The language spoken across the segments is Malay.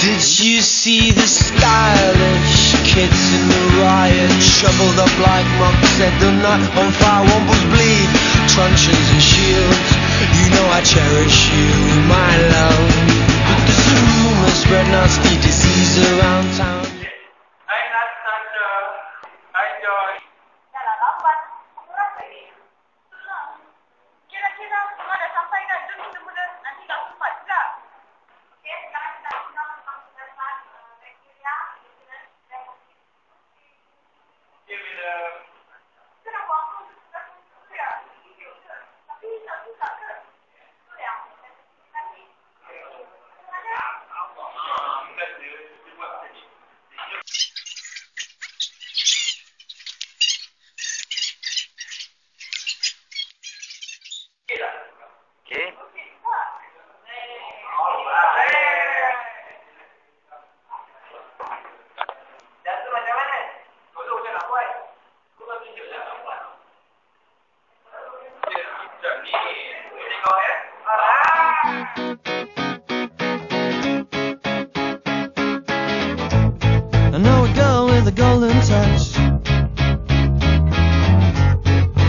Did you see the stylish kids in the riot? Shoveled up like monks, said the nut on fire, wombles bleed, truncheons and shields. You know I cherish you, my love. But there's a rumor spread nasty disease around town. Hai Nat Tante. Hai Joy. I know a girl with a golden touch.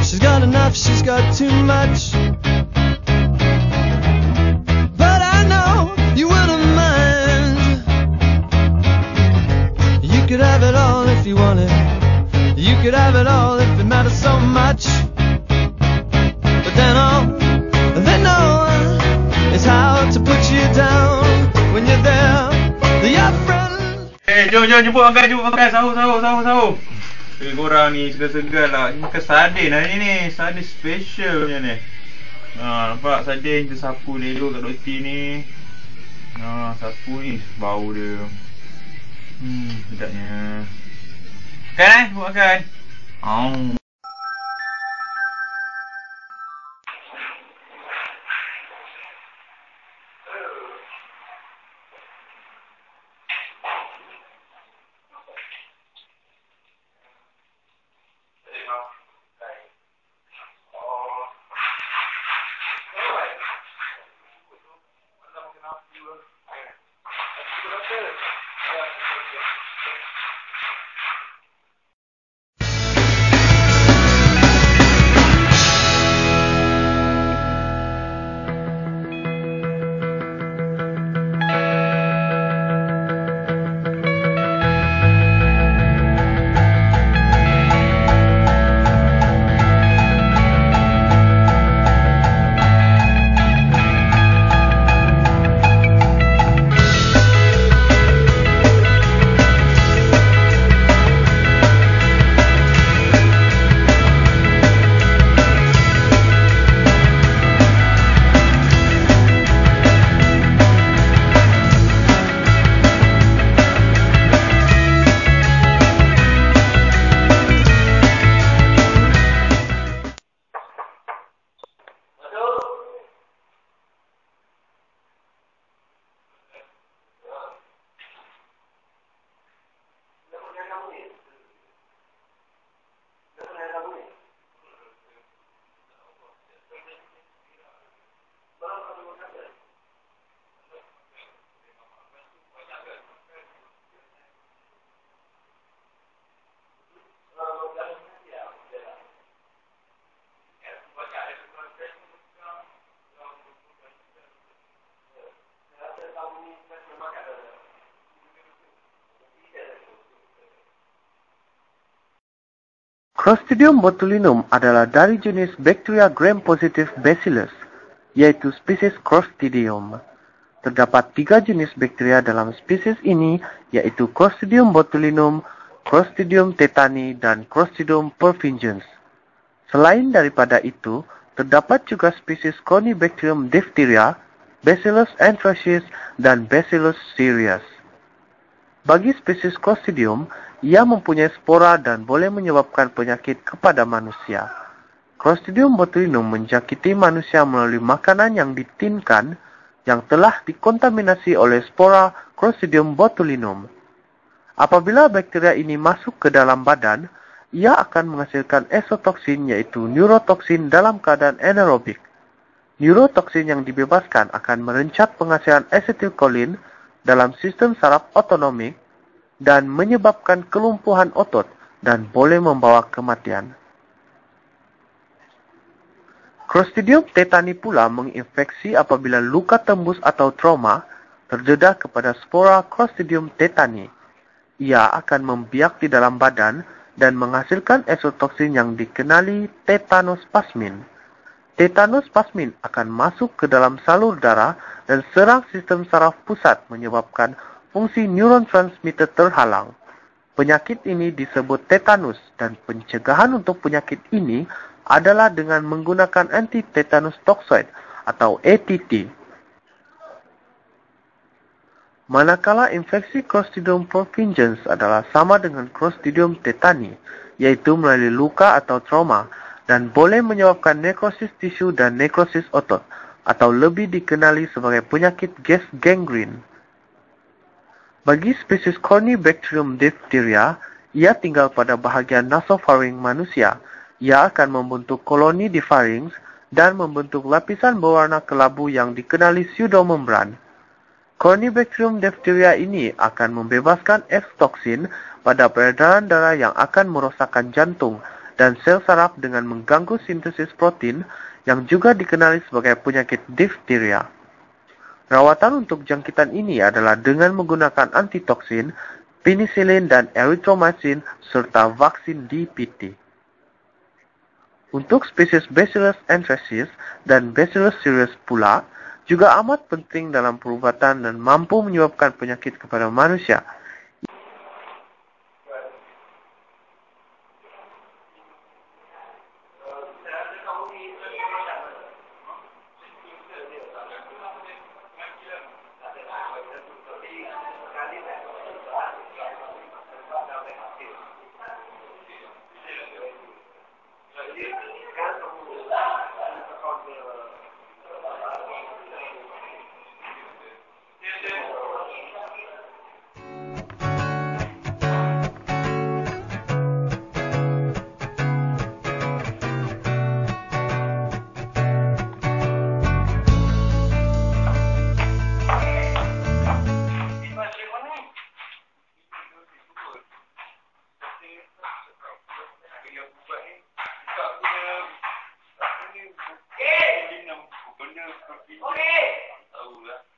She's got enough, she's got too much. Jom, jom, jemput makan, jemput makan. Sahur, sahur, sahur, sahur. Eh, korang ni segar-segar lah. Ni makan sardin hari ni. Sardin special punya ni. Ha, nampak sardin kita sapu lelok kat roti ni. Ha, sapu ni bau dia. Hmm, sedapnya. Makan eh, buat makan. Oh. Clostridium botulinum adalah dari jenis bakteria gram-positif Bacillus, yaitu spesies Clostridium. Terdapat tiga jenis bakteria dalam spesies ini, yaitu Clostridium botulinum, Clostridium tetani, dan Clostridium perfringens. Selain daripada itu, terdapat juga spesies Conibacterium diphtheria, Bacillus anthracis, dan Bacillus cereus. Bagi spesies Clostridium, ia mempunyai spora dan boleh menyebabkan penyakit kepada manusia. Clostridium botulinum menjangkiti manusia melalui makanan yang ditinkan yang telah dikontaminasi oleh spora Clostridium botulinum. Apabila bakteria ini masuk ke dalam badan, ia akan menghasilkan esotoksin yaitu neurotoksin dalam keadaan anaerobik. Neurotoksin yang dibebaskan akan merencat penghasilan asetilkolin dalam sistem saraf otonomik dan menyebabkan kelumpuhan otot dan boleh membawa kematian. Clostridium tetani pula menginfeksi apabila luka tembus atau trauma terdedah kepada spora Clostridium tetani. Ia akan membiak di dalam badan dan menghasilkan esotoksin yang dikenali tetanus pasmin. Tetanus pasmin akan masuk ke dalam salur darah dan serang sistem saraf pusat menyebabkan fungsi neuron transmitter terhalang. Penyakit ini disebut tetanus dan pencegahan untuk penyakit ini adalah dengan menggunakan anti-tetanus toxoid atau ATT. Manakala infeksi Clostridium perfringens adalah sama dengan Clostridium tetani, yaitu melalui luka atau trauma dan boleh menyebabkan nekrosis tisu dan nekrosis otot atau lebih dikenali sebagai penyakit gas gangrene. Bagi spesies Corynebacterium diphtheria, ia tinggal pada bahagian nasofaring manusia. Ia akan membentuk koloni di pharynx dan membentuk lapisan berwarna kelabu yang dikenali pseudomembran. Corynebacterium diphtheria ini akan membebaskan X-toksin pada peredaran darah yang akan merosakkan jantung dan sel saraf dengan mengganggu sintesis protein yang juga dikenali sebagai penyakit diphtheria. Rawatan untuk jangkitan ini adalah dengan menggunakan antitoksin, penicillin dan erythromycin serta vaksin DPT. Untuk spesies Bacillus anthracis dan Bacillus cereus pula, juga amat penting dalam perubatan dan mampu menyebabkan penyakit kepada manusia. Oke. Okay. Tahu lah.